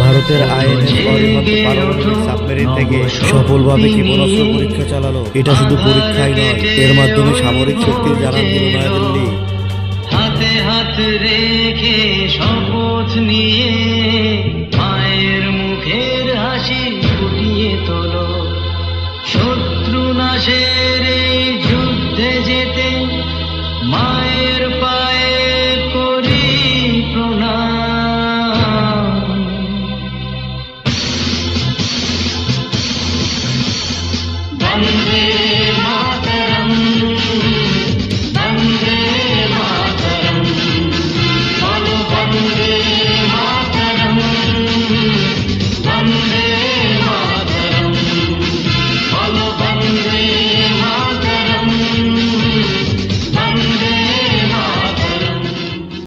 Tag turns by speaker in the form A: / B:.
A: ভারতের সাবমেরিন থেকে সফলভাবে ক্ষেপণাস্ত্র পরীক্ষা চালালো। এটা শুধু পরীক্ষাই নয় এর মাধ্যমে সামরিক জানান দিল
B: হাতে হাত রেখে শপথ নিয়ে মায়ের মুখের হাসি ফুটিয়ে তোলো। শত্রু নাশের যুদ্ধে যেতে Sunday.